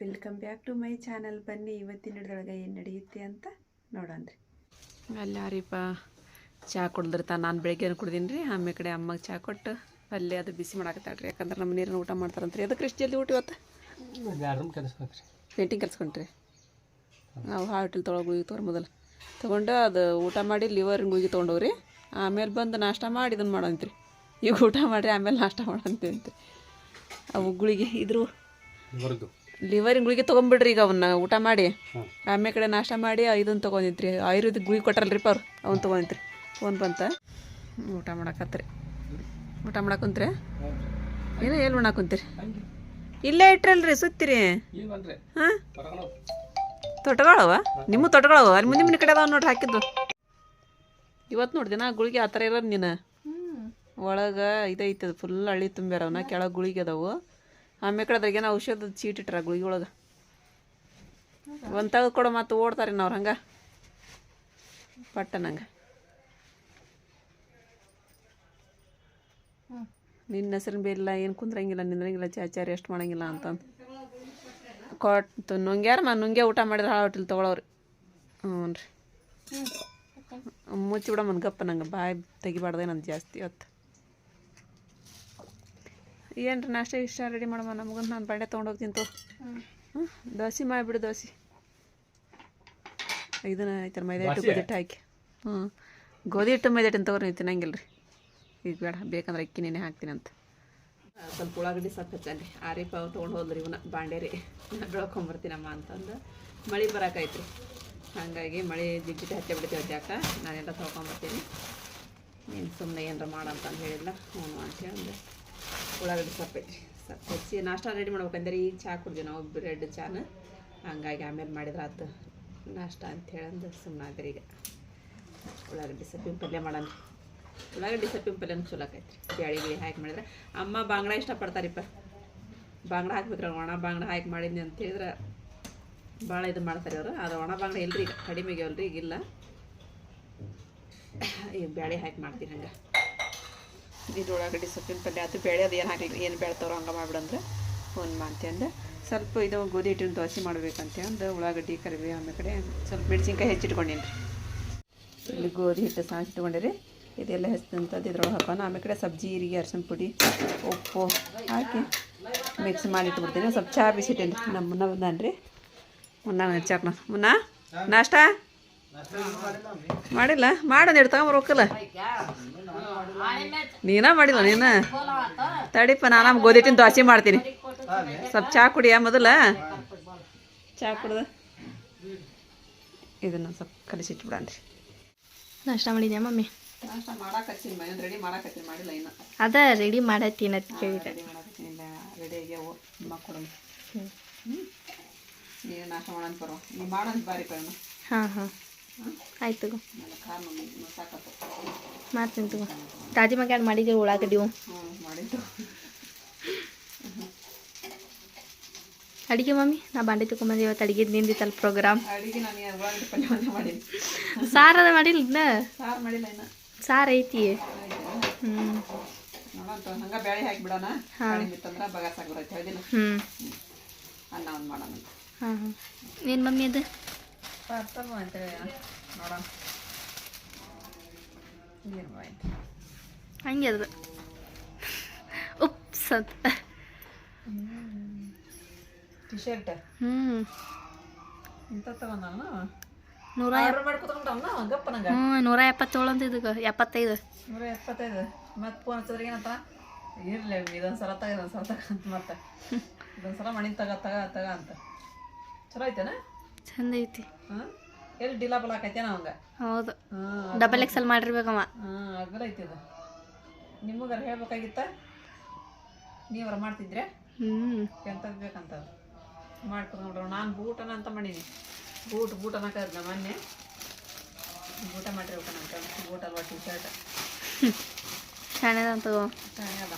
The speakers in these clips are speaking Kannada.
Welcome back to my channel ಬನ್ನಿ ಇವತ್ತಿನ ಹಿಡ್ದೊಳಗೆ ಏನು ನಡೆಯುತ್ತೆ ಅಂತ ನೋಡೋಣ ನೋಡೋಣ್ರಿ ಅಲ್ಲಿ ಯಾರಿಪ್ಪ ಚಹಾ ಕುಡ್ದಿರ್ತಾನೆ. ನಾನು ಬೆಳಗ್ಗೆ ಕುಡ್ದೀನಿ ರೀ ಆಮೇಲೆ ಕಡೆ ಅಮ್ಮಗೆ ಚಹಾ ಕೊಟ್ಟು ಪಲ್ಯ ಅದು ಬಿಸಿ ಮಾಡಾಕತ್ತಾಳ್ರಿ. ಯಾಕಂದ್ರೆ ನಮ್ಮ ನೀರನ್ನ ಊಟ ಮಾಡ್ತಾರಂತ್ರಿ. ಅದಕ್ಕೆ ಎಷ್ಟು ಜಲ್ದಿ ಊಟ ಇವತ್ತು? ಪೇಂಟಿಂಗ್ ಕಲ್ಸ್ಕೊಂಡ್ರಿ ನಾವು ಹಾಟಲ್ ತೊಳಗೆ ಹೋಗಿ ಗುಳಿಗೆ ತೊಗೊಂಡು ಮೊದಲು. ತೊಗೊಂಡು ಅದು ಊಟ ಮಾಡಿ ಲಿವರ್ ಗುಳಿಗೆ ತೊಗೊಂಡೋಗ್ರಿ. ಆಮೇಲೆ ಬಂದು ನಾಷ್ಟ ಮಾಡಿ ಇದನ್ನು ಮಾಡೋಂತ್ರಿ ಈಗ ಊಟ ಮಾಡಿರಿ ಆಮೇಲೆ ನಾಷ್ಟ ಮಾಡಂತೀವಿ ಆ ಅವು ಗುಳಿಗೆ ಇದ್ರು. ಬರೋದು ಲಿವರಿನ ಗುಳಿಗೆ ತೊಗೊಂಬಿಡ್ರಿ ಈಗ ಅವನ್ನ ಊಟ ಮಾಡಿ. ಆಮೇಲೆ ಕಡೆ ನಾಷ್ಟ ಮಾಡಿ ಇದನ್ನು ತಗೊಂಡಿದ್ರಿ. ಆಯುರ್ವೇದಿಕ್ ಗುಳಿಗೆ ಕೊಟ್ಟರಲ್ರಿ ಅವ್ರು ಅವ್ನು ತಗೊಂಡಿದ್ರಿ. ಫೋನ್ ಬಂತ. ಊಟ ಮಾಡಕತ್ರಿ. ಊಟ ಮಾಡಕುಂತ್ರಿ? ಏನ ಎಲ್ಲಿ ಮಾಡಕ್ಕಂತೀರಿ ಇಲ್ಲೇ ಇಟ್ರಲ್ರಿ ಸುತ್ತಿರಿ. ಹಾಂ? ತಗೊಂಡು ನಿಮ್ಮ ತೊಟಗಳವ? ಅಲ್ಲಿ ಮುಂದೆ ಮನೆ ಕಡೆ ಅದಾವ ನೋಡ್ರಿ ಹಾಕಿದ್ದು. ಇವತ್ತು ನೋಡಿ ನಾ ಗುಳಿಗೆ ಆ ಥರ ಇರೋದು ನೀನು. ಒಳಗೆ ಇದೈತೆ ಅದು ಫುಲ್ ಹಳ್ಳಿ ತುಂಬ್ಯಾರ ಅವನ್ನ ಕೆಳಗೆ ಗುಳಿಗೆ ಅದಾವು. ಆಮೇಲೆ ಕಡೆ ಅದ್ರಾಗೇನೋ ಔಷಧದ ಚೀಟ್ ಇಟ್ರ ಗುಳಿಗೆ ಒಳಗೆ? ಒಂದು ತೆಗೆದು ಕೊಡೋ ಮತ್ತು ಓಡ್ತಾರೆ ಅವ್ರು ಹಂಗೆ? ಪಟ್ಟ ನಂಗೆ ನಿನ್ನ ಹೆಸರಿನ ಬೇರಿಲ್ಲ, ಏನು ಕುಂದ್ರಂಗಿಲ್ಲ, ನಿಂದ್ರಂಗಿಲ್ಲ ಚಾಚಾರ ಎಷ್ಟು ಮಾಡಂಗಿಲ್ಲ ಅಂತಂದು. ಕೊಟ್ಟು ನುಂಗ್ಯಾರ ಮಾ ನುಂಗೆ ಊಟ ಮಾಡಿದ್ರೆ ಹಾಳು ಹೋಟೆಲ್ ತೊಗೊಳವ್ರಿ ಹ್ಞೂ ರೀ ಮುಚ್ಚಿ ಬಿಡಮ್ಮನ್ ಗಪ್ಪ ನಂಗೆ ಬಾಯಿ ತೆಗಿಬಾರ್ದೇ ನಂದು ಜಾಸ್ತಿ ಇವತ್ತು ಏನು ರೀ ನಾಷ್ಟ ಇಷ್ಟ ರೆಡಿ ಮಾಡಮ್ಮ ನಮಗೂ ನಾನು ಬಾಂಡೆ ತೊಗೊಂಡೋಗ್ತೀನಿ ತೋ. ಹ್ಞೂ ದೋಸೆ ಮಾಡಿಬಿಡು ದೋಸೆ. ಇದನ್ನ ಐತಲ್ಲ ಮೈದಾ ಹಿಟ್ಟು ಗೋಧಿ ಹಿಟ್ಟು ಹಾಕಿ. ಹ್ಞೂ ಗೋಧಿ ಹಿಟ್ಟು ಮೈದಾ ಹಿಟ್ಟು ತಗೋರಿ ತಿನ್ನಂಗಿಲ್ಲ ರೀ ಈಗ ಬೇಡ ಬೇಕಂದ್ರೆ ಅಕ್ಕಿ ನೆನೆ ಹಾಕ್ತೀನಿ ಅಂತ. ಸ್ವಲ್ಪ ಉಳ್ಳಾಗಡ್ಡಿ ಸ್ವಲ್ಪ ಹಚ್ಚಾನ್ರಿ. ಆರಿ ಪಾವ ತೊಗೊಂಡು ಹೋದ್ರಿ ಇವನ್ನ ಬಾಂಡೆ ರೀ. ನಾ ಬೆಳ್ಕೊಂಬರ್ತೀನಮ್ಮ ಅಂತಂದು. ಮಳೆ ಬರಾಕೈತ್ರಿ. ಹಾಗಾಗಿ ಮಳೆ ಜಿಗ್ಗಿಟ್ಟು ಹಚ್ಚಿ ಬಿಡ್ತೀವಿ ಜಾಕ ನಾನೆಲ್ಲ ತೊಳ್ಕೊಂಬರ್ತೀನಿ. ನೀನು ಸುಮ್ಮನೆ ಏನಾರ ಮಾಡಂತಂದು ಹೇಳಿಲ್ಲ ಹ್ಞೂ ಅಂತೇಳಿ ಅಂದೆ ಉಳ್ಳಾಗಡ್ಡಿ ಸೊಪ್ಪು. ಐತ್ರಿ ಸೊಪ್ಪು ನಾಷ್ಟ ರೆಡಿ ಮಾಡ್ಬೇಕಂದ್ರೆ ಈಗ ಚಹಾ ಕುಡ್ತೀವಿ ನಾವು ಬ್ರೆಡ್ ಚಾನ. ಹಂಗಾಗಿ ಆಮೇಲೆ ಮಾಡಿದ್ರೆ ಆತು. ನಾಷ್ಟ ಅಂತ ಹೇಳಂದು ಸುಮ್ಮನೆ ಆದ್ರಿ ಈಗ. ಉಳ್ಳಾಗಡ್ಡಿ ಸೊಪ್ಪಿನ ಪಲ್ಯ ಮಾಡೋಣ. ಉಳ್ಳಾಗಡ್ಡಿ ಸೊಪ್ಪಿನ ಪಲ್ಯನೂ ಚಲೋ ಆಕೈತ್ರಿ. ಬ್ಯಾಳಿ ಗಿಳಿ ಹಾಕಿ ಮಾಡಿದ್ರೆ. ಅಮ್ಮ ಬಾಂಗ್ಡ ಇಷ್ಟಪಡ್ತಾರಿಪ್ಪ. ಬಾಂಗ್ಡ ಹಾಕ್ಬೇಕ್ರಿ ಒಣ ಬಾಂಗ್ಡ ಹಾಕಿ ಮಾಡಿದ್ನಿ ಅಂತ ಹೇಳಿದ್ರೆ ಭಾಳ ಇದು ಮಾಡ್ತಾರೆ ಅವರು. ಅದು ಒಣ ಬಾಂಗ್ಡ ಇಲ್ರಿ ಈಗ. ಕಡಿಮೆಗೆ ಅಲ್ರಿ ಈಗಿಲ್ಲ ಈಗ ಬ್ಯಾಳಿ ಹಾಕಿ ಮಾಡ್ತೀನಿ ಹಂಗೆ. ಇದು ಉಳ್ಳಾಗಡ್ಡಿ ಸೊಪ್ಪಿನ ಪಲ್ಯ ಅದು ಬೇಳೆ, ಅದು ಏನು ಹಾಕಲಿ ಏನು ಬೆಳ್ತಾರೋ ಹಂಗೆ ಮಾಡ್ಬಿಡಂದ್ರೆ ಫೋನ್ ಮಾಡ್ತಂದು ಸ್ವಲ್ಪ ಇದು ಗೋಧಿ ಹಿಟ್ಟಿನ ದೋಸೆ ಮಾಡ್ಬೇಕಂತ ಒಂದು ಉಳ್ಳಾಗಡ್ಡಿ, ಕರಿಬೇವು ಆಮೇಲೆ ಕಡೆ ಸ್ವಲ್ಪ ಮೆಣಸಿನ್ಕಾಯಿ ಹೆಚ್ಚಿಟ್ಕೊಂಡೀನಿ ಇಲ್ಲಿ ಗೋಧಿ ಹಿಟ್ಟು ಸಾಸ್ ಇಟ್ಕೊಂಡಿರಿ ಇದೆಲ್ಲ ಹೆಚ್ಚಂತದ್ದು ಇದ್ರೊಳಗೆ ಹಾಕೋಣ. ಆಮೇಲೆ ಕಡೆ ಸಬ್ಜಿ ಜೀರಿಗೆ, ಅರ್ಶಿನ ಪುಡಿ, ಉಪ್ಪು ಹಾಕಿ ಮಿಕ್ಸ್ ಮಾಡಿ ಇಟ್ಬಿಡ್ತೀನಿ ಸ್ವಲ್ಪ ಚಹಾ ಬಿಸಿಟ್ಟೇನಿ ನಮ್ಮ ಮುನ್ನ ಬಂದಾನ್ರಿ. ಮುನ್ನ ಹಚ್ಚಾಕ ಮುನ್ನ? ನಾಷ್ಟ? ಮಾಡಿಲ್ಲ? ಮಾಡೋದು ಇಟ್ಟು ತಗೊಂಬರ್ಬೇಕಲ್ಲ ನೀನ ಮಾಡಿಲ್ಲ ನೀನ? ತಡಿಪ ನಾನು ಗೋಧಿ ಹಿಟ್ಟಿನ ದೋಸೆ ಮಾಡ್ತೀನಿ. ಸ್ವಲ್ಪ ಚಹಾ ಕುಡಿಯ ಮೊದಲ. ಚಹಾ ಕುಡ್ದು? ಇದನ್ನು ಸ್ವಲ್ಪ ಕಲಿಸಿಟ್ಬಿಡನ್ರಿ ನಾಷ್ಟ ಮಾಡಿದ್ಯಾ ಮಮ್ಮಿ? ನಾಷ್ಟ ಮಾಡಾಕತ್ತೀನಿ ಮನೆ ರೆಡಿ ಮಾಡಾಕತ್ತೀನಿ ಮಾಡಿಲ್ಲ ಇನ್ನು. ಅದ ರೆಡಿ ಮಾಡತ್ತೀನಿ ಅಂತ ಕೇಳಿದೆ ನೀನು ನಾಷ್ಟ ಬರೋ ನೀ ಬಾರಿ ಹಾಂ ಹಾಂ. ಆಯ್ತು ತಗೋ. ಮಾಡ್ತೀನಿ ತಗೋ. ತಾಜಿ ಮಗ ಮಾಡಿದ್ದೀವಿ ಉಳ್ಳಾಗಡ್ಡಿವು ಅಡುಗೆ. ಮಮ್ಮಿ ನಾ ಬಾಂಡೆ ತಗೊಂಬಂದಿ ಇವತ್ತು ಅಡುಗೆ ನಿಂದಿತ್ತಲ್ಲ ಪ್ರೋಗ್ರಾಮ್ ಅಡಿಗೆ ನಾನು ಉಳ್ಳಾಗಡ್ಡಿ ಪಲ್ಯ ಒಂದೇ ಮಾಡೀನಿ ಸಾರು ಅದ ಮಾಡಿಲ್ಲ ಇನ್ನ? ಸಾರು ಐತಿ. ಹ್ಞೂ ಹ್ಞೂ ಅನ್ನ ಒಂದು ಮಾಡೋಣ ಹಾಂ ಹಾಂ ಏನು ಮಮ್ಮಿ ಅದು? ಬರ್ತಲ್ವ ಅಂತೇಳಿ ನೋಡೋಣ. ಏನು ಆಯ್ತು ಹಂಗೆ ಅದು ಉಪ್ಸ್ ಅಂತ. ಟಿ ಶರ್ಟ್ ಹ್ಞೂ ಇಂಥ ತಗೊಂಡಲ್ಲ ನೂರ ಹ್ಞೂ ನೂರ ಎಪ್ಪತ್ತೇಳು ಅಂತ ಇದಕ್ಕೆ. ಎಪ್ಪತ್ತೈದು. ನೂರ ಎಪ್ಪತ್ತೈದು. ಮತ್ತೆ ಫೋನ್ ಹಚ್ಚಿದ್ರೆ ಏನಂತ? ಇರಲಿ ಇದೊಂದು ಸಲ ತಗ ಇದೊಂದು ಸಲ ತಗ ಅಂತ ಮತ್ತೆ. ಇದೊಂದು ಸಲ ಮಣಿ ತಗ ತಗ ತಗ ಅಂತ. ಚಲೋ ಐತೆನ ಚಂದ ಐತಿ. ಎಲ್ಲಿ ಡಿಲ ಬಲ ಆಕೈತೇನ ಅವಂಗ? ಹೌದು. ಡಬಲ್ ಎಕ್ಸೆಲ್ ಮಾಡಿರ್ಬೇಕಮ್ಮ ಹಾಂ ಅಗಲ ಐತಿ ಅದು. ನಿಮಗಾರ ಹೇಳ್ಬೇಕಾಗಿತ್ತ? ನೀವರ ಮಾಡ್ತಿದ್ರೆ? ಹ್ಞೂ ಎಂಥದ್ದು ಬೇಕಂತ ಮಾಡ್ಕೊಂಡು ನಾನು ಬೂಟನ ಅಂತ ಮಾಡೀನಿ. ಬೂಟ್ ಬೂಟ್ ಅನ್ನಕದ ಮೊನ್ನೆ. ಬೂಟ ಮಾಡಿರ್ಬೇಕಂತ ಬೂಟ್ ಅಲ್ವಾ ಟಿ ಶರ್ಟ್ ಚೆನ್ನಾದ ಅಂತ ಚೆನ್ನಾಗಿ ಅದ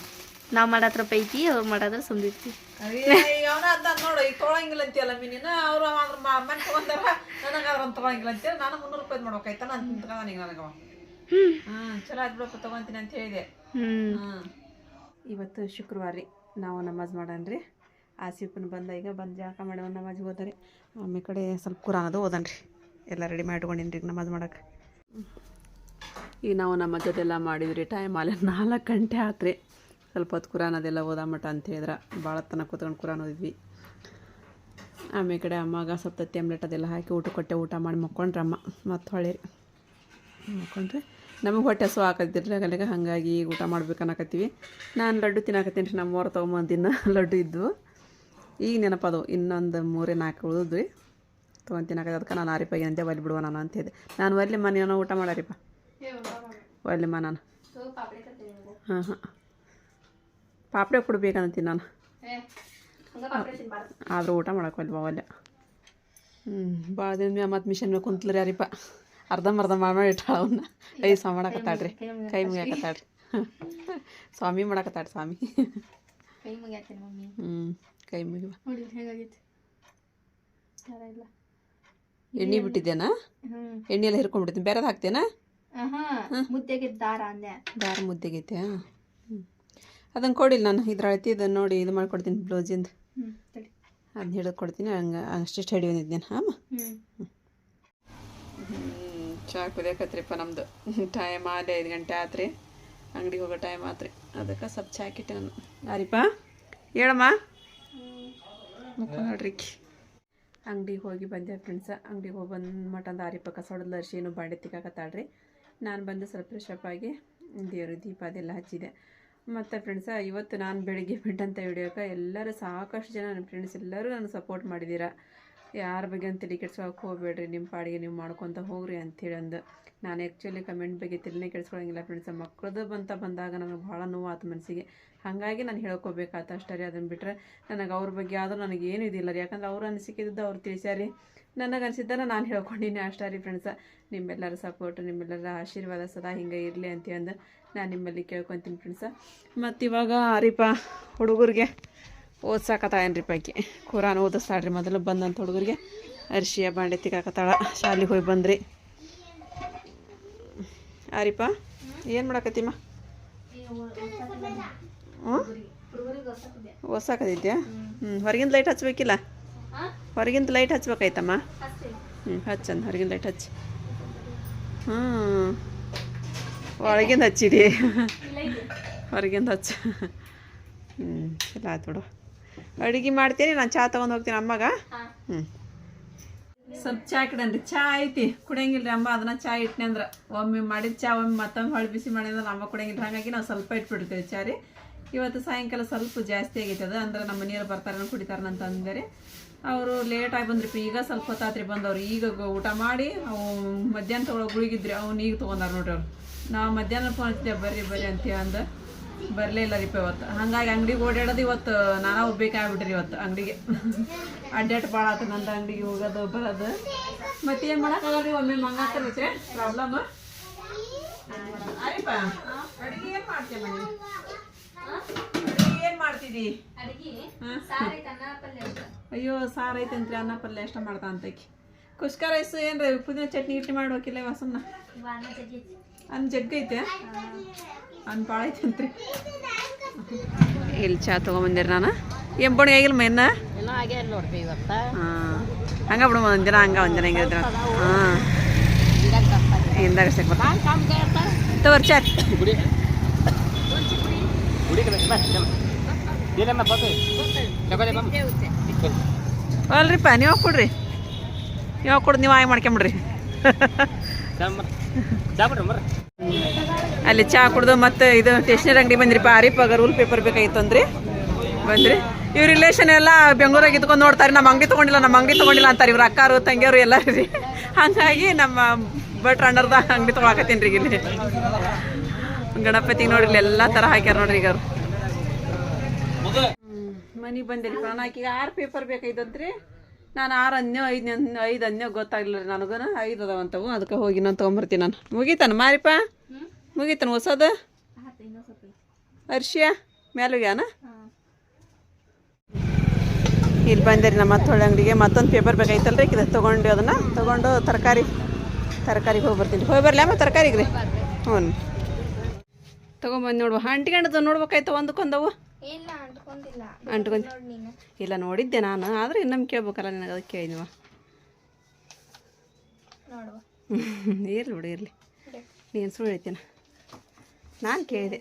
ನಾವು ಮಾಡತ್ರ ಪೈಕಿ ಅವ್ರು ಮಾಡಾದ್ರ ಸುಮ್ದಿರ್ತಿ ಅವನ ಅಂತ ನೋಡು ಈಗ ತೊಗೊಳಂಗಿಲ್ಲ ಅಂತೀಯಲ್ಲ ಮೀನಿನ ಅವ್ರು ಅದ್ರ ಮನೆ ತೊಗೊಂಡಾರ ನನಗೆ ಅದ್ರ ತೊಗೊಳಂಗಿಲ್ಲ ಅಂತೇಳಿ ನಾನು ಮುನ್ನೂರು ರೂಪಾಯಿ ಮಾಡ್ಬೇಕಾಯ್ತ ನಾನು ತಗೊಂಡೀಗ ನನಗವ ಹಾಂ ಚಲೋ ಆಯ್ತು ಬಿಡಪ್ಪ ತೊಗೊಂತೀನಿ ಅಂತ ಹೇಳಿದೆ. ಹ್ಞೂ ಹಾಂ. ಇವತ್ತು ಶುಕ್ರವಾರ ರೀ ನಾವು ನಮಾಜ್ ಮಾಡಾನ್ರಿ ಆಸಿಪ್ಪನ ಬಂದ ಈಗ ಬಂದು ಜಾಕ ಮಾಡಿ ನಮಾಜ್ ಹೋದ್ರಿ ಆಮೇಲೆ ಕಡೆ ಸ್ವಲ್ಪ ಕುರಾನದು ಅದು ಓದನ್ರಿ ಎಲ್ಲ ರೆಡಿ ಮಾಡ್ಕೊಂಡಿನ್ರಿ ಈಗ ನಮಾಜ್ ಮಾಡಕ್ಕೆ ಈಗ ನಾವು ನಮ್ಮ ಜೊತೆಲ್ಲ ಮಾಡಿದ್ರಿ ಟೈಮ್ ಅಲ್ಲಿ ನಾಲ್ಕು ಗಂಟೆ ಆತ್ರಿ. ಸ್ವಲ್ಪ ಹೊತ್ತು ಕುರಾನ್ ಅದೆಲ್ಲ ಓದೋ ಮಠ ಅಂತ ಹೇಳಿದ್ರೆ ಭಾಳ ತನಕ ಕೂತ್ಕೊಂಡು ಕುರಾನ್ ಓದಿದ್ವಿ. ಆಮೇಲೆ ಕಡೆ ಅಮ್ಮಗೆ ಸ್ವಲ್ಪ ತತ್ತಿ ಅದೆಲ್ಲ ಹಾಕಿ ಊಟ ಕೊಟ್ಟೆ, ಊಟ ಮಾಡಿ ಮಕ್ಕೊಂಡ್ರೆ ಅಮ್ಮ, ಮತ್ತು ಹೊಳೆ ಮಕ್ಕೊಂಡ್ರೆ ನಮಗೆ ಹೊಟ್ಟೆ ಹಸು ಹಾಕತ್ತಿರ್ಲಿ ಆಗಲಿಗೆ ಹಾಗಾಗಿ ಊಟ ಮಾಡ್ಬೇಕು ಅನ್ನಕತ್ತೀವಿ. ನಾನು ಲಡ್ಡು ತಿನ್ನಕತ್ತೀನಿ ರೀ, ನಮ್ಮವ್ರು ತೊಗೊಂಬಂದಿನ ಲಡ್ಡು ಇದ್ವು. ಈಗ ನೆನಪದು ಇನ್ನೊಂದು ಮೂರೇ ನಾಲ್ಕು ಉಳಿದ್ವಿ ತೊಗೊಂಡು ತಿನ್ನಕತ್ತೆ ಅದಕ್ಕೆ ನಾನು ಆರಿಪಾಗಿ ಅಂತೆ ಒಲ್ಲಿ ಬಿಡುವ ನಾನು ಅಂತ ಹೇಳಿದೆ. ನಾನು ಒಲ್ಲಿ ಮನೆ ಏನೋ ಊಟ ಮಾಡಾರಿಪ್ಪ ಒಲ್ಲಿಮ್ಮ ನಾನು ಹಾಂ ಹಾಂ. ಪಾಪಡೆ ಕೊಡ್ಬೇಕಂತೀನಿ ನಾನು. ಆದರೂ ಊಟ ಮಾಡಕ್ಕೆ ಒಲ್ವ ಒಲ್ಲೆ ಹ್ಞೂ ಭಾಳ ದಿನ ಮತ್ತು ಮಿಷನ್ ಮೇಲೆ ಕುಂತಲ್ರಿ ಯಾರಿಪ್ಪ. ಅರ್ಧಂಬರ್ಧ ಮಾಡಿ ಮಾಡಿ ಇಟ್ಟಾಳ ಅವನ್ನ ಐದು ಸ್ವಾಮಿ ಮಾಡಕತ್ತಾಳ್ರಿ ಕೈ ಮುಗಿಯಾಕತ್ತಾಳ್ರಿ. ಸ್ವಾಮಿ ಮಾಡಕತ್ತಾಳ್ರಿ ಸ್ವಾಮಿ. ಕೈ ಹ್ಞೂ ಕೈ ಮುಗಿವ. ಎಣ್ಣೆ ಬಿಟ್ಟಿದ್ದೇನಾ? ಎಣ್ಣೆ ಎಲ್ಲ ಹಿರ್ಕೊಂಡ್ಬಿಡ್ತೀನಿ. ಬೇರೆದು ಹಾಕ್ತೇನಾ? ದಾರ ಅಂದೆ. ದಾರ ಮುದ್ದೆಗೈತೆ ಅದನ್ನು ಕೊಡಿಲ್ಲ ನಾನು ಇದ್ರ ಇದನ್ನು ನೋಡಿ ಇದು ಮಾಡ್ಕೊಡ್ತೀನಿ ಬ್ಲೌಸಿಂದು. ಅದನ್ನ ಹಿಡಿದು ಕೊಡ್ತೀನಿ ಹಂಗೆ ಅಷ್ಟಿಷ್ಟು ಹಿಡಿ ಬಂದಿದ್ದೇನೆ ಹಾಂ ಹ್ಞೂ ಚಾ ಕುದಿಯಕತ್ರಿಪ್ಪ ನಮ್ಮದು ಟೈಮ್ ಆಲೆ ಐದು ಗಂಟೆ ಆತ್ರಿ. ಅಂಗಡಿಗೆ ಹೋಗೋ ಟೈಮ್ ಆತ್ರಿ. ಅದಕ್ಕೆ ಸ್ವಲ್ಪ ಚಾ ಕಿಟ್ಟೆ ನಾನು. ಯಾರಿಪ್ಪ? ಹೇಳಮ್ಮ. ಮುಖ ನೋಡ್ರಿ ಅಂಗಡಿಗೆ ಹೋಗಿ ಬಂದೆ ಫ್ರೆಂಡ್ಸ. ಅಂಗಡಿಗೆ ಹೋಗಿ ಬಂದು ದಾರಿ ಪಕ್ಕ ಕಸ ಹೊಡೆದ್ಲು ಅರ್ಶಿನು ಬಾಂಡೆ ತಿಕ್ಕಾಕತ್ತಾಳ್ರಿ. ನಾನು ಬಂದು ಸ್ವಲ್ಪ ಫ್ರೆಶ್ ಅಪ್ ಆಗಿ ದೇವರು ದೀಪ ಅದೆಲ್ಲ ಹಚ್ಚಿದೆ. ಮತ್ತು ಫ್ರೆಂಡ್ಸ ಇವತ್ತು ನಾನು ಬೆಳಿಗ್ಗೆ ಬಿಟ್ಟಂತ ವಿಡಿಯೋಕ್ಕೆ ಎಲ್ಲರೂ ಸಾಕಷ್ಟು ಜನ ನನ್ನ ಫ್ರೆಂಡ್ಸ್ ಎಲ್ಲರೂ ನನಗೆ ಸಪೋರ್ಟ್ ಮಾಡಿದ್ದೀರಾ ಯಾರ ಬಗ್ಗೆ ಅಂತ ತಲೆ ಕೆಡ್ಸ್ಕೊಳಕ್ಕೆ ಹೋಗ್ಬೇಡ್ರಿ ನಿಮ್ಮ ಪಾಡಿಗೆ ನೀವು ಮಾಡ್ಕೊತ ಹೋಗ್ರಿ ಅಂಥೇಳಿ ಅಂದು. ನಾನು ಆ್ಯಕ್ಚುಲಿ ಕಮೆಂಟ್ ಬಗ್ಗೆ ತಲೆನೇ ಕೆಡ್ಸ್ಕೊಳಂಗಿಲ್ಲ ಫ್ರೆಂಡ್ಸ್ ಮಕ್ಕಳದ್ದು ಬಂತ ಬಂದಾಗ ನನಗೆ ಭಾಳ ನೋವು ಆತು ಮನಸ್ಸಿಗೆ ಹಾಗಾಗಿ ನಾನು ಹೇಳ್ಕೊಬೇಕಾತ ಅಷ್ಟೇ ರೀ ಅದನ್ನು ಬಿಟ್ಟರೆ ನನಗೆ ಅವ್ರ ಬಗ್ಗೆ ಆದರೂ ನನಗೆ ಏನೂ ಇದಿಲ್ಲ ರೀ. ಯಾಕಂದ್ರೆ ಅವ್ರು ಅನಿಸಿಕಿದ್ದು ಅವ್ರು ತಿಳಿಸ್ಯಾರಿ ನನಗೆ ಅನಿಸಿದ್ದನ್ನು ನಾನು ಹೇಳ್ಕೊಂಡಿನಿ ಅಷ್ಟೇ ರೀ ಫ್ರೆಂಡ್ಸ ನಿಮ್ಮೆಲ್ಲರ ಸಪೋರ್ಟ್ ನಿಮ್ಮೆಲ್ಲರ ಆಶೀರ್ವಾದ ಸದಾ ಹಿಂಗೆ ಇರಲಿ ಅಂತ ಅಂದು. ನಾನು ನಿಮ್ಮಲ್ಲಿ ಕೇಳ್ಕೊತೀನಿ ಫ್ರೆಂಡ್ಸ ಮತ್ತು ಇವಾಗ ಅರಿಪ ಹುಡುಗರಿಗೆ ಓದ್ಸಾಕತ್ತಾಯನ್ರಿ ಪೈಕಿ ಕುರಾನ್ ಓದಿಸ್ತಾಳ್ರಿ ಮೊದಲು ಬಂದಂಥ ಹುಡುಗರಿಗೆ. ಅರಿಶಿಯ ಬಾಂಡೆ ತಿಕ್ಕಾಕತ್ತಾಳ. ಶಾಲೆಗೆ ಹೋಗಿ ಬಂದ್ರಿ. ಆರಿಪ ಏನು ಮಾಡಾಕತ್ತಿಮ್ಮ ಹ್ಞೂ ಓದ್ಸಾಕತ್ತಿದ್ಯಾ? ಹ್ಞೂ ಹೊರಗಿಂದ ಲೈಟ್ ಹಚ್ಬೇಕಿಲ್ಲ? ಹೊರಗಿಂದ ಲೈಟ್ ಹಚ್ಬೇಕಾಯ್ತಮ್ಮ? ಹ್ಞೂ ಹಚ್ಚಂದು ಹೊರಗಿಂದ ಲೈಟ್ ಹಚ್ಚಿ. ಹ್ಞೂ ಒಳಗಿಂದ ಹಚ್ಚಿಡಿ ಹೊರಗಿಂದ ಹಚ್ಚ. ಹ್ಞೂ ಇಲ್ಲ ಆಯ್ತು ಬಿಡು. ಅಡುಗೆ ಮಾಡ್ತೀನಿ ನಾನು ಚಾ ತೊಗೊಂಡು ಹೋಗ್ತೀನಿ ಅಮ್ಮಗ. ಹ್ಞೂ ಸ್ವಲ್ಪ ಚಹಾ ಇಡನ್ರಿ ಚಾ ಐತಿ ಕುಡಿಯಂಗಿಲ್ಲ ರೀ ಅಮ್ಮ ಅದನ್ನ ಚಾ ಇಟ್ನಿ ಅಂದ್ರೆ. ಒಮ್ಮೆ ಮಾಡಿದ ಚಾ ಒಮ್ಮೆ ಮತ್ತೊಮ್ಮೆ ಹೊಳೆ ಬಿಸಿ ಮಾಡಿದ್ರೆ ಅಮ್ಮ ಕುಡಿಯಂಗಿಲ್ಲ. ಹಾಗಾಗಿ ನಾವು ಸ್ವಲ್ಪ ಇಟ್ಬಿಡ್ತೀವಿ ಚಾ ರೀ. ಇವತ್ತು ಸಾಯಂಕಾಲ ಸ್ವಲ್ಪ ಜಾಸ್ತಿ ಆಗೈತೆ ಅದು ಅಂದ್ರೆ ನಮ್ಮ ಮನೆಯವ್ರು ಬರ್ತಾರೆ ಕುಡಿತಾರೆ ಅಂತ ಅಂದರೆ ಅವರು ಲೇಟಾಗಿ ಬಂದ್ರಿಪ್ಪ ಈಗ ಸ್ವಲ್ಪ ಹೊತ್ತಾತ್ರಿ ಬಂದವ್ರು. ಈಗ ಗ- ಊಟ ಮಾಡಿ ಅವು ಮಧ್ಯಾಹ್ನ ತೊಗೊಳೋ ಗುಳಿಗಿದ್ರಿ ಅವ್ನು ಈಗ ತೊಗೊಂಡಾರ ನೋಡ್ರಿ ಅವ್ರು. ನಾವು ಮಧ್ಯಾಹ್ನ ಫೋನ್ ಹಚ್ತೇವೆ ಬರ್ರಿ ಬರ್ರಿ ಅಂತ ಅಂದ. ಬರಲೇ ಇಲ್ಲ ರೀಪ ಇವತ್ತು. ಹಂಗಾಗಿ ಅಂಗಡಿಗೆ ಓಡಾಡೋದು ಇವತ್ತು ನಾನಾ ಹೋಗ್ಬೇಕಾಗ್ಬಿಟ್ರಿ ಇವತ್ತು ಅಂಗಡಿಗೆ. ಅಡ್ಡಾಟ ಭಾಳ ಆತು ನಂದು ಅಂಗಡಿಗೆ ಹೋಗೋದು ಬರೋದು. ಮತ್ತೆ ಏನು ಮಾಡೋಕ್ಕಾಗಲ್ಲ ರೀ ಒಮ್ಮೆ ಮಂಗಾತಿರ್ಬೇಕ್ರೆ ಪ್ರಾಬ್ಲಮ್ ಅರಿಪ ಅಡುಗೆ ಏನು ಮಾಡ್ತೀಯ ಮನೆ? ಏನು ಮಾಡ್ತಿದ್ದಿ ಅಯ್ಯೋ ಸಾರು ಐತೆ ಅಂತ್ರಿ ಅನ್ನ ಪಲ್ಯ ಎಷ್ಟ ಮಾಡ್ತಾ ಅಂತಕಿ. ಕುಷ್ಕ ಐಸು ಏನ್ರಿ? ಪುದಿನ ಚಟ್ನಿ ಗಿಟ್ನಿ ಮಾಡ್ಬೇಕಿಲ್ಲ ಇವ ಸುಮ್ಮನೆ ಅನ್ನ ಜಗ್ಗ ಐತೆ. ಅನ್ನ ಭಾಳ ಐತೆ ಅಂತ್ರಿ. ಇಲ್ಲಿ ಚಾ ತೊಗೊಂಬಂದಿರಿ ನಾನು. ಏನು ಬಣಿ ಆಗಿಲ್ಲ ಮೇನ್ನ ಏನೋ ಆಗ್ಯಾರ ನೋಡ್ರಿ ಇವತ್ತ. ಹಾಂ. ಹಂಗೆ ಬಿಡು ಒಂದಿನ ಹಂಗೆ ಒಂದಿನ ಹಿಂಗಿದ್ರ ಹಾಂ. ಹಿಂದಾಗ ಸಿಗ್ಬೇಕು ಕಾಮ್ ಕೇಳ್ತಾರ ತಗೋರಿ ಚಾರ್ ಗುಡಿ. ಗುಡಿ ಕಡೆ ಬಾ ಇಲ್ಲಮ್ಮ ಬರ್ತು ತಗೊಳ್ಳಿ ಬಮ್ಮ ಅಲ್ರಿಪ್ಪ ನೀವು ಕೊಡ್ರಿ. ನೀವು ಕೊಡು ನೀವು ಆಯ್ ಮಾಡ್ಕೊಂಬಿಡ್ರಿ. ಅಲ್ಲಿ ಚಾ ಕುಡ್ದು ಮತ್ತೆ ಇದು ಸ್ಟೇಷನರಿ ಅಂಗಡಿ ಬಂದ್ರಿಪ್ಪ ಆರಿಪಾಗ ರೂಲ್ ಪೇಪರ್ ಬೇಕಾಗಿತ್ತು ಅಂದ್ರಿ. ಬಂದ್ರಿ. ಇವ್ರ ರಿಲೇಷನ್ ಎಲ್ಲ ಬೆಂಗಳೂರಾಗ ಇದ್ಕೊಂಡು ನೋಡ್ತಾರೆ ನಮ್ಮ ಅಂಗಡಿ ತಗೊಂಡಿಲ್ಲ ನಮ್ಮ ಅಂಗಡಿ ತೊಗೊಂಡಿಲ್ಲ ಅಂತಾರೆ. ಇವ್ರ ಅಕ್ಕಾರು ತಂಗಿಯವರು ಎಲ್ಲ ರೀ. ಹಾಗಾಗಿ ನಮ್ಮ ಭಟ್ರ ಅಣ್ಣರ್ದ ಅಂಗಡಿ ತೊಗೊಳಕತ್ತೀನಿ ರೀ ಇಲ್ಲಿ. ಗಣಪತಿಗೆ ನೋಡ್ರಿ, ಎಲ್ಲ ಥರ ಹಾಕ್ಯಾರ ನೋಡ್ರಿ ಈಗ ಅವ್ರು ಮನೆಗೆ ಬಂದಿರಿ ಪ್ರಾಣ ಆರು ಪೇಪರ್ ಬೇಕಾಯ್ತಂತ್ರಿ ನಾನು ಆರು ಅನ್ಯೋ ಐದು ಐದು ಅನ್ಯೋ ಗೊತ್ತಾಗ್ಲಿಲ್ಲ ರೀ ನನಗೂ ಐದು ಅದಾವಂತವು. ಅದಕ್ಕೆ ಹೋಗಿ ನಾನು ತೊಗೊಂಬರ್ತೀನಿ ನಾನು. ಮುಗೀತಾನ ಮಾರಿಪ ಮುಗೀತಾನ ಹೊಸದು? ಅರ್ಶಿಯ ಮ್ಯಾಲುಗ್ಯಾನ? ಇಲ್ಲಿ ಬಂದಿರಿ ನಮ್ಮ ಮತ್ತೊಳ್ಳೆ ಅಂಗಡಿಗೆ. ಮತ್ತೊಂದು ಪೇಪರ್ ಬೇಕಾಯ್ತಲ್ರಿ? ಇದು ತೊಗೊಂಡು ಅದನ್ನು ತೊಗೊಂಡು ತರಕಾರಿ ತರಕಾರಿಗೆ ಹೋಗಿ ಬರ್ತೀನಿ. ಹೋಗಿ ಬರಲಿ ಅಮ್ಮ ತರಕಾರಿಗೆ ರೀ? ಹ್ಞೂ ತೊಗೊಂಬಂದು ನೋಡುವ. ಅಂಟಿಗಂಡದ ನೋಡ್ಬೇಕಾಯ್ತು ಒಂದಕ್ಕೊಂದವು. ಇಲ್ಲ ಅಂಟ್ಕೊಂಡಿಲ್ಲ. ಅಂಟ್ಕೊಂಡ್ ನೋಡಿ ಇಲ್ಲ ನೋಡಿದ್ದೆ ನಾನು ಆದ್ರೆ ಇನ್ನೊಮ್ಮೆ ಕೇಳ್ಬೇಕಲ್ಲ ನಿನಗೆ ಅದಕ್ಕೆ ಕೇಳಿದ್ವ ನೋಡುವ. ಇರ್ಲಿ ಬಿಡು ಇರಲಿ. ನೀನು ಸುಳ್ಳು ಹೇಳ್ತೀನ ನಾನು ಕೇಳಿದೆ.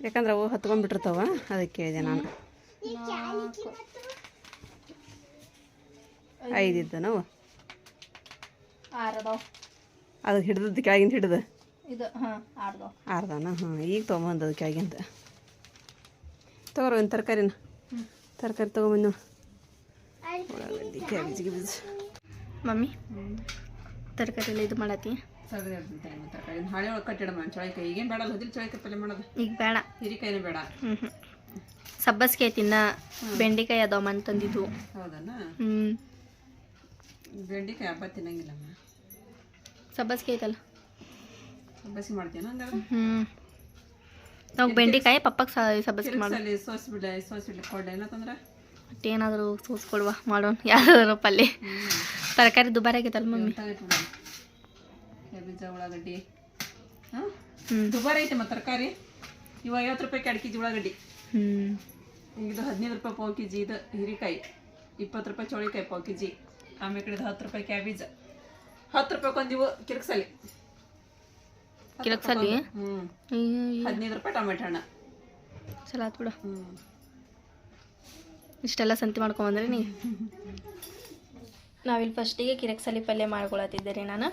ಯಾಕಂದ್ರೆ ಅವು ಹತ್ಕೊಂಡ್ಬಿಟ್ಟಿರ್ತಾವ ಅದಕ್ಕೆ ಕೇಳಿದೆ ನಾನು. ಐದಿದ್ದನೋ ನಾವು ಆರದವ್ ಅದು ಹಿಡ್ದದ್ದು ಕೆಳಗಿಂದ ಹಿಡ್ದು. ಇದು ಹಾಂ ಆರ್ದವ್ ಅರ್ಧನ ಹಾಂ ಈಗ ತೊಗೊಂಬಂದದ ಕೆಳಗಿಂದ ತಗೋರು ಒಂದು ತರಕಾರಿನ. ತರಕಾರಿ ತೊಗೊಂಬಂದು ಉಳ್ಳಾಗಡ್ಡಿ ಕ್ಯಾಬೇಜ್ ಗಿಬೇಜ್ ಮಮ್ಮಿ ತರಕಾರಿ ಎಲ್ಲ ಇದು ಮಾಡತ್ತಿ? ಹಾಳೆ ಒಳಗೆ ಕಟ್ಟಿಡಮ್ಮ ಚೊಳಕಾಯಿ ಈಗೇನು ಬೇಡ ಹದಿಲ್ ಚೊಳಕಾಯಿ ಪಲ್ಯ ಮಾಡೋದು. ಈಗ ಬೇಡ. ಹಿರಿಕಾಯಿನೂ ಬೇಡ. ಹ್ಞೂ ಸಬ್ಬಸ್ಗೆ ತಿನ್ನ. ಬೆಂಡೆಕಾಯಿ ಅದಾವ ಮನ್ ತಂದಿದ್ದು ಹೌದನ? ಹ್ಞೂ ಬೆಂಡೆಕಾಯಿ ಹಬ್ಬ ತಿನ್ನಂಗಿಲ್ಲಮ್ಮ. ಸಬ್ಬಸ್ಗೆ ಐತಲ್ಲ. ಬಸಿ ಮಾಡ್ತೀನ ಹ್ಞೂ ನಾವು ಬೆಂಡೆಕಾಯಿ ಪಪ್ಪಕ್ಕೆ ಸಬ್ಬಸ್ಗೆ ಮಾಡು ಸೋಸ್ ಬಿಡ ಸೋಸ್ ಬಿಡ್ಲಿಕ್ಕೆ ಕೊಡ್ಲೆ ಏನಂತಂದ್ರೆ ಏನಾದರೂ ಸೋಸ್ಕೊಡುವ ಮಾಡೋಣ. ಯಾವ್ದಾದ್ರು ಪಲ್ಯ. ತರಕಾರಿ ದುಬಾರಿ ಆಗೈತಲ್ಲ ಮಮ್ಮಿ. ಕ್ಯಾಬೇಜ ಉಳ್ಳಾಗಡ್ಡಿ. ಹಾಂ? ಹ್ಞೂ ದುಬಾರಿ ಐತೆ ತರಕಾರಿ. ಇವು ಐವತ್ತು ರೂಪಾಯಿ ಎರಡು ಕೆ ಜಿ ಉಳ್ಳಾಗಡ್ಡಿ. ಹ್ಞೂ ಇದು ಹದಿನೈದು ರೂಪಾಯಿ ಪಾವು ಕೆ ಜಿ ಇದು ಹೀರೆಕಾಯಿ. ಇಪ್ಪತ್ತು ರೂಪಾಯಿ ಚೌಳಿಕಾಯಿ ಪಾವು ಕೆ ಜಿ ಆಮೇಲೆ ಕಡೆ ಹತ್ತು ರೂಪಾಯಿ ಕ್ಯಾಬೇಜ್. ಹತ್ತು ರೂಪಾಯಿ ಕೊಂದಿವು ಕಿರಕ್ಸಲಿ ಕಿರಕ್ಸಲಿ ಹ್ಞೂ ಹದಿನೈದು ರೂಪಾಯಿ ಟೊಮೆಟೊ ಹಣ್ಣು ಚಲೋ ಆತ್ ಬಿಡು. ಹ್ಞೂ ಇಷ್ಟೆಲ್ಲ ಸಂತಿ ಮಾಡ್ಕೊಂಬಂದ್ರಿ ನೀ? ನಾವಿಲ್ಲಿ ಫಸ್ಟಿಗೆ ಕಿರಕ್ಸಲಿ ಪಲ್ಯ ಮಾಡ್ಕೊಳತ್ತಿದ್ದೆ ರೀ ನಾನು.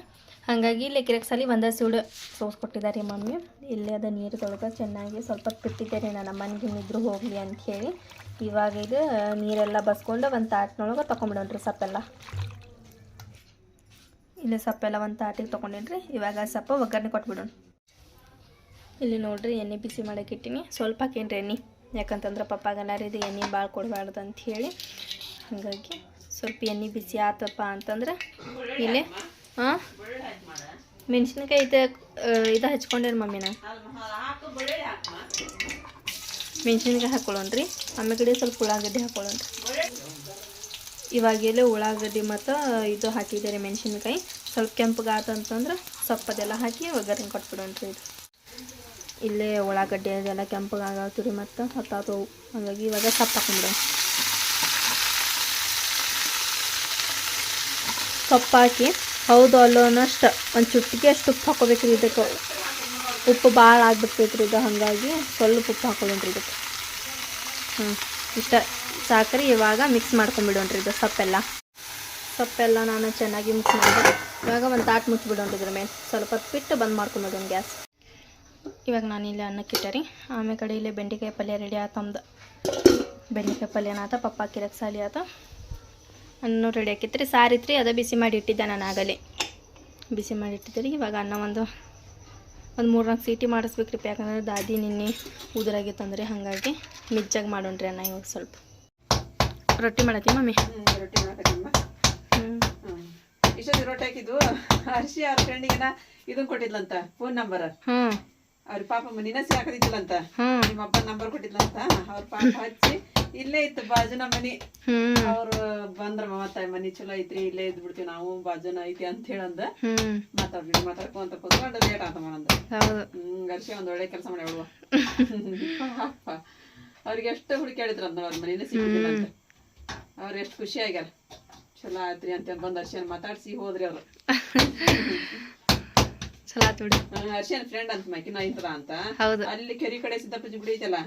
ಹಾಗಾಗಿ ಇಲ್ಲಿ ಕಿರಕ್ಸಲಿ ಒಂದೇ ಸೂಡು ಸೋಸ್ಕೊಟ್ಟಿದ್ದಾರೆ ಮಮ್ಮಿ. ಇಲ್ಲಿ ಅದ ನೀರು ತೊಳೆದು ಚೆನ್ನಾಗಿ ಸ್ವಲ್ಪ ಹೊತ್ತು ನಾನು. ರೀ ನಾನು ಮನೆಗೆ ನಿದ್ರು ಹೋಗಲಿ ಅಂಥೇಳಿ ಇವಾಗ ಇದು ನೀರೆಲ್ಲ ಬಸ್ಕೊಂಡು ಒಂದು ತಾಟ್ನೊಳಗೆ ತೊಗೊಂಬಿಡೋಣ್ರಿ ಸಪ್ಪೆಲ್ಲ. ಇಲ್ಲಿ ಸೊಪ್ಪೆಲ್ಲ ಒಂದು ತಾಟಿಗೆ ತೊಗೊಂಡಿನ್ರಿ. ಇವಾಗ ಸಪ್ಪ ಒಗ್ಗರಣೆ ಕೊಟ್ಬಿಡೋಣ. ಇಲ್ಲಿ ನೋಡ್ರಿ ಎಣ್ಣೆ ಬಿಸಿ ಮಾಡೋಕೆ ಇಟ್ಟಿನಿ. ಸ್ವಲ್ಪ ಹಾಕೇನ್ರಿ ಎಣ್ಣೆ? ಯಾಕಂತಂದ್ರೆ ಪಪ್ಪಾಗೆಲ್ಲಾರು ಇದು ಎಣ್ಣೆ ಭಾಳ ಕೊಡಬಾರ್ದು ಅಂತ ಹೇಳಿ. ಹಾಗಾಗಿ ಸ್ವಲ್ಪ ಎಣ್ಣೆ ಬಿಸಿ ಆತಪ್ಪ ಅಂತಂದ್ರೆ ಇಲ್ಲಿ ಹಾಂ ಮೆಣಸಿನ್ಕಾಯಿ ಇದು ಇದು ಹಚ್ಕೊಂಡೇರಿ ಮಮ್ಮಿನ ಮೆಣಸಿನ್ಕಾಯಿ ಹಾಕೊಳ್ಳೋಣ್ರಿ. ಆಮೇಲೆ ಸ್ವಲ್ಪ ಉಳ್ಳಾಗಡ್ಡಿ ಹಾಕೊಳ್ಳೋಣ್ರಿ. ಇವಾಗೆಲ್ಲ ಉಳ್ಳಾಗಡ್ಡಿ ಮತ್ತು ಇದು ಹಾಕಿದ್ದಾರೆ ಮೆಣಸಿನ್ಕಾಯಿ. ಸ್ವಲ್ಪ ಕೆಂಪಗಾತಂತಂದ್ರೆ ಸೊಪ್ಪದೆಲ್ಲ ಹಾಕಿ ಒಗ್ಗರಣೆ ಕೊಟ್ಬಿಡೋಣ್ರಿ ಇದು. ಇಲ್ಲೇ ಉಳ್ಳಾಗಡ್ಡಿ ಅದೆಲ್ಲ ಕೆಂಪಗಾಗತ್ತೀರಿ ಮತ್ತು ಹತ್ತಾತು ಹಾಗಾಗಿ ಇವಾಗ ಸೊಪ್ಪು ಹಾಕೊಂಡ್ಬಿಡೋಣ ಸೊಪ್ಪು ಹಾಕಿ ಹೌದು ಅಲ್ಲೋ ಅನ್ನೋಷ್ಟು ಒಂದು ಚುಟ್ಟಿಗೆ ಅಷ್ಟು ಉಪ್ಪು ಹಾಕೋಬೇಕ್ರಿ ಇದಕ್ಕೆ. ಉಪ್ಪು ಭಾಳ ಆಗ್ಬಿಡ್ತೈತ್ರಿ ಇದು, ಹಾಗಾಗಿ ಸ್ವಲ್ಪ ಉಪ್ಪು ಹಾಕೊಳ್ಳೋಣ್ರಿ ಇದಕ್ಕೆ. ಹ್ಞೂ ಇಷ್ಟ. ಸಾಕ್ರಿ ಇವಾಗ ಮಿಕ್ಸ್ ಮಾಡ್ಕೊಂಬಿಡೋಣ್ರಿ ಇದು ಸೊಪ್ಪೆಲ್ಲ. ಸೊಪ್ಪೆಲ್ಲ ನಾನು ಚೆನ್ನಾಗಿ ಮಿಕ್ಸ್ ಮಾಡಿದೆ. ಇವಾಗ ಒಂದು ತಾಟ್ ಮುಚ್ಚಿಬಿಡೋಣ್ರಿ ಇದ್ರ ಮೇಲೆ. ಸ್ವಲ್ಪ ಬಿಟ್ಟು ಬಂದ್ ಮಾಡ್ಕೊಂಬಿಡೋಣ ಗ್ಯಾಸ್. ಇವಾಗ ನಾನು ಇಲ್ಲಿ ಅನ್ನಕ್ಕೆ ಇಟ್ಟರಿ ಆಮೇಲೆ ಕಡೆ ಇಲ್ಲಿ ಬೆಂಡೆಕಾಯಿ ಪಲ್ಯ ರೆಡಿ ಆತಮ್ದು ಬೆಂಡೆಕಾಯಿ ಪಲ್ಯನ ಆತ ಪಪ್ಪ ಕಿರಕ್ ಸಾಲಿ ಆತ. ಅನ್ನ ರೆಡಿ ಹಾಕಿತ್ರಿ. ಸಾರಿತ್ರಿ, ಅದ ಬಿಸಿ ಮಾಡಿ ಇಟ್ಟಿದ್ದೆ ನಾನು ಆಗಲೇ. ಬಿಸಿ ಮಾಡಿ ಇಟ್ಟಿದ್ದೆ ರೀ. ಇವಾಗ ಅನ್ನ ಒಂದು ಒಂದು ಮೂರು ನಾಲ್ಕು ಸೀಟಿ ಮಾಡಿಸ್ಬೇಕ್ರಿ. ಯಾಕಂದ್ರೆ ದಾದಿ ನಿನ್ನೆ ಉದುರಾಗಿತ್ತಂದ್ರೆ ಹಾಗಾಗಿ ಮಿಜ್ಜಾಗಿ ಮಾಡೋಣ್ರಿ ಅನ್ನ ಇವಾಗ ಸ್ವಲ್ಪ. ರೊಟ್ಟಿ ಮಾಡತ್ತಿ ಮಮ್ಮಿ? ರೊಟ್ಟಿ ಮಾಡಕತ್ತಿಮ್ಮ ಇಷ್ಟೊಂದು ರೊಟ್ಟಿ ಹಾಕಿದ್ವು ಹರ್ಷಿ ಅವ್ರ ಫ್ರೆಂಡಿಗೆನ ಇದನ್ನ ಕೊಟ್ಟಿದ್ಲಂತ ಫೋನ್ ನಂಬರ್ ಹ್ಞೂ ಅವ್ರ ಪಾಪ ನಿನಸಿ ಹಾಕದಿತ್ತಲಂತ ಹ್ಞೂ ನಿಮ್ಮ ಅಪ್ಪ ನಂಬರ್ ಕೊಟ್ಟಿದ್ಲಂತ. ಅವ್ರ ಪಾಪ ಹಚ್ಚಿ ಇಲ್ಲೇ ಇತ್ತು ಬಾಜುನ ಮನಿ. ಅವ್ರು ಬಂದ್ರ ಮತ್ತ ಮನಿ ಚಲೋ ಐತ್ರಿ ಇಲ್ಲೇ ಇದ್ ಬಿಡ್ತೀವಿ ನಾವು ಬಾಜುನ ಐತಿ ಅಂತ ಹೇಳಂದ. ಮತ್ತ ಮಾತಾಡ್ಬಿಡಿ ಮಾತಾಡ್ಕೊಂತ ಕುತ್ಕೊಂಡ ಲೇಟ್ ಆತ ಮನಂದ ಹೌದು. ಹ್ಮ್ ಗರ್ಷಿ ಒಂದ್ ಒಳ್ಳೆ ಕೆಲಸ ಮಾಡಿ ಬಿಡುವ ಅವ್ರಿಗೆ ಎಷ್ಟು ಹುಡುಕಿ ಹೇಳಿದ್ರಂತ ಅವ್ರ ಮನೇಲಿ ಸಿಕ್ಕಿಲ್ಲ ಅಂತ ಅವ್ರು ಎಷ್ಟು ಖುಷಿ ಆಗ್ಯಾರ. ಚಲೋ ಆತ್ರಿ ಅಂತ ಬಂದ್ ಅರ್ಶನ್ ಮಾತಾಡ್ಸಿ ಹೋದ್ರಿ ಅವ್ರು. ಚಲೋ ಆತು ಬಿಡಿ. ಹರ್ಷನ್ ಫ್ರೆಂಡ್ ಅಂತ ಮೈಕಿನ ಇಂತರ ಅಂತ. ಹೌದು. ಅಲ್ಲಿ ಕೆರಿ ಕಡೆ ಸಿದ್ದಪ್ಪಜಿ ಗುಡಿ ಐತಲ್ಲ?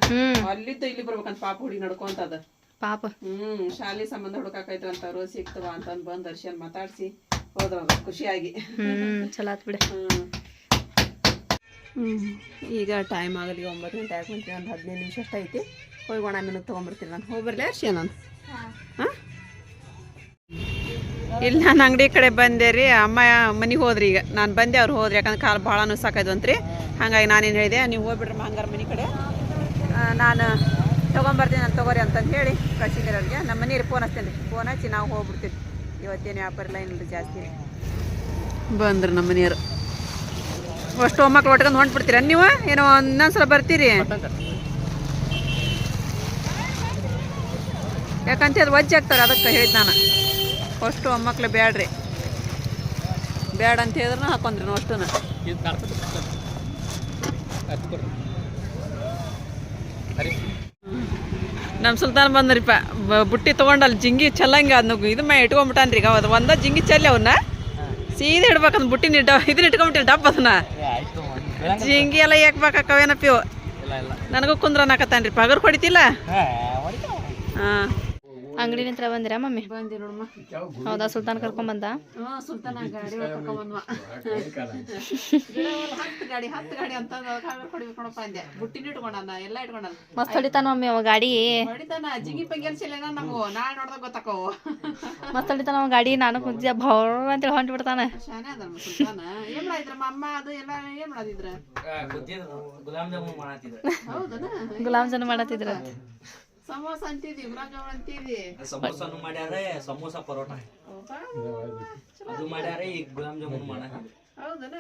ಅಲ್ಲಿದ್ದ ಇಲ್ಲಿ ಬರ್ಬೇಕಂತ ಪಾಪ ಹುಡುಗಿ ನಡ್ಕೊಂತ ಅದ ಪಾಪ. ಹ್ಮ್ ಶಾಲಿ ಸಂಬಂಧ ಹುಡುಕಾಕೈತ್ರ ಅವ್ರು ಸಿಕ್ತವ ಅಂತ ಬಂದ್ ಅರ್ಶನ್ ಮಾತಾಡ್ಸಿ ಹೋದ್ರ ಖುಷಿಯಾಗಿ. ಹ್ಮ್ ಚಲೋ ಆತು ಬಿಡಿ. ಹ್ಮ್. ಹ್ಮ್ ಈಗ ಟೈಮ್ ಆಗಲಿ ಒಂಬತ್ತು ಗಂಟೆ ಹಾಕೊಂತೀವಿ ಒಂದು ಹದಿನೈದು ನಿಮಿಷ ಅಷ್ಟೈತಿ ಹೋಗಿ ಹೋಗೋಣ ನನಗೆ ತೊಗೊಂಬರ್ತೀನಿ ನಾನು. ಹೋಗಿ ಬರಲಿ ಅರ್ಶಿ ನಾನು. ಇಲ್ಲಿ ನಾನು ಅಂಗಡಿ ಕಡೆ ಬಂದೆ ರೀ. ಅಮ್ಮ ಮನೆಗೆ ಹೋದ್ರಿ ಈಗ. ನಾನು ಬಂದೆ, ಅವ್ರು ಹೋದ್ರಿ. ಯಾಕಂದ್ರೆ ಕಾಲು ಭಾಳ ನುಸಾಕೈದು ಅಂತ್ರಿ ಹಾಗಾಗಿ ನಾನೇನು ಹೇಳಿದೆ, ನೀವು ಹೋಗ್ಬಿಡ್ರಿ ಹಂಗಾರ ಮನೆ ಕಡೆ. ನಾನು ತೊಗೊಂಬರ್ತೀನಿ, ನಾನು ತೊಗೋರಿ ಅಂತಂದು ಹೇಳಿ ಕಳ್ಸಿದ್ದೀರ ಅವ್ರಿಗೆ ನಮ್ಮ ಮನೆಯಲ್ಲಿ ಫೋನ್ ಹಚ್ತೇನೆ ರೀ ಫೋನ್ ಹಚ್ಚಿ ನಾವು ಹೋಗ್ಬಿಡ್ತೀವಿ. ಇವತ್ತೇನು ವ್ಯಾಪಾರ ಇಲ್ಲ, ಏನಿಲ್ಲ ಜಾಸ್ತಿ. ಬಂದ್ರಿ ನಮ್ಮ ಮನೆಯವರು. ಅಷ್ಟು ಮಕ್ಳು ಒಟ್ಕೊಂಡು ಹೊಂಟ್ಬಿಡ್ತೀರ ನೀವು? ಏನೋ ಸಲ ಬರ್ತೀರಿ. ಯಾಕಂತ ಅದು ವಜ್ಜೆ ಆಗ್ತಾರೆ ಅದಕ್ಕೆ ಹೇಳಿದ್ ನಾನು. ಫಸ್ಟು ಮೊಮ್ಮಕ್ಳು ಬೇಡ್ರಿ ಬೇಡ ಅಂತ ಹೇಳಿದ್ರು ಹಾಕೊಂಡ್ರಿ ನಾವು ಅಷ್ಟೂ ನಮ್ಮ ಸುಲ್ತಾನ್ ಬಂದ್ರಿಪ್ಪ ಬುಟ್ಟಿ ತೊಗೊಂಡಲ್ಲಿ ಜಿಂಗಿ ಚೆಲ್ಲಂಗ ಅದನ್ನ ಇದು ಮೇ ಇಟ್ಕೊಂಬಿಟ್ಟಾನ್ರಿ ಈಗ ಅದು ಒಂದ ಜಿಂಗಿ ಚೆಲ್ಲಿ ಅವನ್ನ ಸೀದಾ ಇಡ್ಬೇಕಂದ್ ಬುಟ್ಟಿನ ಇಟ್ಟ ಇದನ್ನ ಇಟ್ಕೊಂಬಿಟ್ಟಿಲ್ಲ ಡಬ್ಬ ಅದನ್ನ. ಜಿಂಗಿ ಎಲ್ಲ ಯಾಕೆ ಇವು. ನನಗೂ ಕುಂದ್ರನಾಕತ್ತಾನ್ರಿ ಪಗರ್ ಕೊಡಿತಿಲ್ಲ ಹಾಂ. ಅಂಗಡಿ ನಿಂತ್ರ ಬಂದಿರಾ ಮಮ್ಮಿ? ಬಂದಿ ನೋಡಮ್ಮ ಹೌದಾ ಸುಲ್ತಾನ್ ಕರ್ಕೊಂಡ್ ಬಂದ? ಸುಲ್ತಾನ ಗಾಡಿ ಕರ್ಕೊಂಬಂದ್ವ ಹತ್ತು ಗಾಡಿ ಹತ್ತು ಗಾಡಿ ಅಂತ ಹೊಡಿಬೇಕು ನೋಡಪ್ಪ ಅಂದೆ. ಬುಟ್ಟಿನ ಇಟ್ಕೊಂಡನ ಎಲ್ಲ ಇಟ್ಕೊಂಡನ. ಮಸ್ತ್ ಹೊಡಿತಾನ ಮಮ್ಮಿ ಅವ ಗಾಡಿ. ಹೊಡಿತಾನ ಜಿಂಗಿ ಪಂಗೆಲ್ಸಿಲ್ಲ ನಮಗೂ ನಾಳೆ ನೋಡ್ದಾಗ ಗೊತ್ತಾಕವು ಮಸ್ತ್ ಹೊಡಿತಾನ ಅವ ಗಾಡಿ ನಾನು ಕುಂತಿದ್ದೆ ಭವ ಅಂತ ಹೇಳಿ ಬಿಡ್ತಾನ. ಶಾನೆ ಅದ ಸುಲ್ತಾನ. ಏನ್ ಮಾಡಿದ್ರಮ್ಮ ಅಮ್ಮ ಅದು ಎಲ್ಲ ಏನ್ ಮಾಡದಿದ್ರ ಗುಲಾಬ್ ಜಾಮೂನ್ ಮಾಡತ್ತಿದ್ರು ಹೌದನ? ಗುಲಾಬ್ ಜಾಮೂನ್ ಮಾಡತ್ತಿದ್ರ ಸಮೋಸ ಅಂತಿದ್ವಿ ಗುಲಾಬ್ ಅಂತಿದ್ವಿ ಸಮೋಸನು ಮಾಡ್ಯಾರ ಸಮೋಸ ಪರೋಟ. ಅದು ಮಾಡ್ಯಾರ ಈಗ ಗುಲಾಬ್ ಜಾಮೂನ್ ಹೌದನ?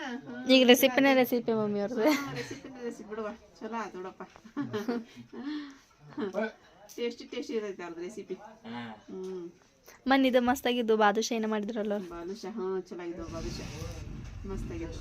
ಈಗ ರೆಸಿಪಿನ ರೆಸಿಪಿ ಮಮ್ಮಿ ಅವ್ರದ್ದು ರೆಸಿಪಿನ ರೆಸಿಪಿ ಬಿಡುವ. ಚಲೋ ಆಯ್ತು ಬಿಡಪ್ಪ. ಟೇಸ್ಟಿ ಟೇಸ್ಟಿ ಇರೈತೆ ಅವ್ರದ್ದು ರೆಸಿಪಿ ಮನ್ ಇದು ಮಸ್ತ್ ಆಗಿದ್ದು ಬಾದುಷಾ ಏನ ಮಾಡಿದ್ರಲ್ಲ. ಬಾದುಷ ಹಾ ಚಲಾಗಿದ್ದು ಬಾದುಷ ಬಾದುಷಾ. ಮಸ್ತಾಗಿದ್ದು